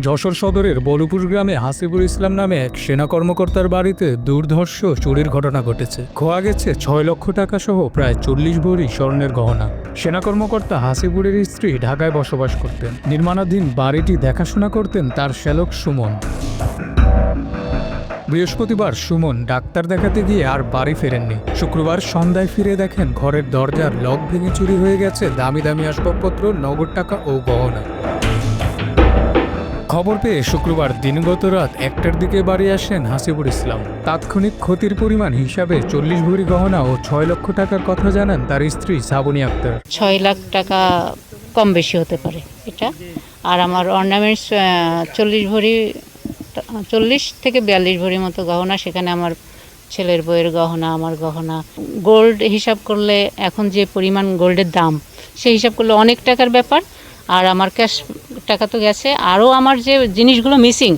যশোর সদরের বলুপুর গ্রামে হাসিবুল ইসলাম নামে এক সেনা কর্মকর্তার বাড়িতে দুর্ধর্ষ চুরির ঘটনা ঘটেছে। খোয়া গেছে ছয় লক্ষ টাকা সহ প্রায় চল্লিশ ভরি স্বর্ণের গহনা। সেনা কর্মকর্তা হাসিবুরের স্ত্রী ঢাকায় বসবাস করতেন। নির্মাণাধীন বাড়িটি দেখাশোনা করতেন তার শ্যালক সুমন। বৃহস্পতিবার সুমন ডাক্তার দেখাতে গিয়ে আর বাড়ি ফেরেননি। শুক্রবার সন্ধ্যায় ফিরে দেখেন ঘরের দরজার লক ভেঙে চুরি হয়ে গেছে দামি দামি আসবাবপত্র, নগদ টাকা ও গহনা। খবর পেয়ে শুক্রবার দিনগত রাত একটার দিকে বাড়ি আসেন হাসিবুর ইসলাম। তাৎক্ষণিক ক্ষতির পরিমাণ হিসাবে চল্লিশ ভরি গহনা ও ছয় লক্ষ টাকার কথা জানান তার স্ত্রী শ্রাবণী আক্তার। ছয় লাখ টাকা কম বেশি হতে পারে এটা। আর আমার অর্নামেন্টস চল্লিশ ভরি, চল্লিশ থেকে বিয়াল্লিশ ভরি মতো গহনা, সেখানে আমার ছেলের বইয়ের গহনা, আমার গহনা। গোল্ড হিসাব করলে এখন যে পরিমাণ গোল্ডের দাম, সেই হিসাব করলে অনেক টাকার ব্যাপার। আর আমার ক্যাশ টাকা তো গেছে। আরও আমার যে জিনিসগুলো মিসিং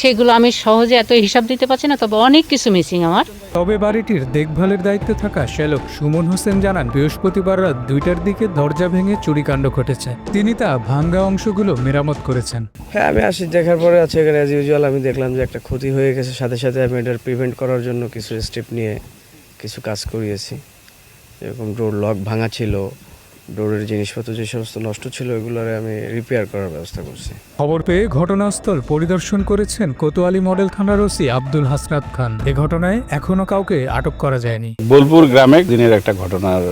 সেগুলো আমি সহজে এত হিসাব দিতে পারছি না তবে অনেক কিছু মিসিং আমার। তবে বাড়িটির দেখভালের দায়িত্বে থাকা শ্যালক সুমন হোসেন জানান বৃহস্পতিবার রাত দুইটার দিকে দরজা ভেঙে চুরিকাণ্ড ঘটেছে। তিনি তা ভাঙ্গা অংশগুলো মেরামত করেছেন। হ্যাঁ আমি আসি দেখার পরে আছে এখানে অ্যাজ ইউজুয়াল আমি দেখলাম যে একটা ক্ষতি হয়ে গেছে। সাথে সাথে আমি এটার প্রিভেন্ট করার জন্য কিছু স্টেপ নিয়ে কিছু কাজ করিয়েছি। যেরকম ডোর লক ভাঙা ছিল ডোরের জিনিসপত্র যে সমস্ত নষ্ট ছিল ওগুলোরে আমি রিপেয়ার করার ব্যবস্থা করছি। খবর পেয়ে ঘটনাস্থল পরিদর্শন করেছেন কোতোয়ালি মডেল থানার ওসি আব্দুল হাসনাত খান। এ ঘটনায় এখনও কাউকে আটক করা যায়নি। বোলপুর গ্রামে দিনের একটা ঘটনার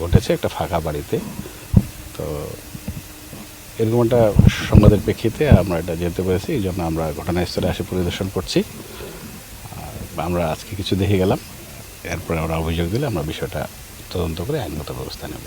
ঘটেছে একটা ফাঁকা বাড়িতে। তো এরকম একটা সংবাদের প্রেক্ষিতে আমরা এটা জানতে পেরেছি এই জন্য আমরা ঘটনাস্থলে আসে পরিদর্শন করছি। আর আমরা আজকে কিছু দেখে গেলাম। এরপরে আমরা অভিযোগ দিলে আমরা বিষয়টা তদন্ত করে আইনগত ব্যবস্থা নেব।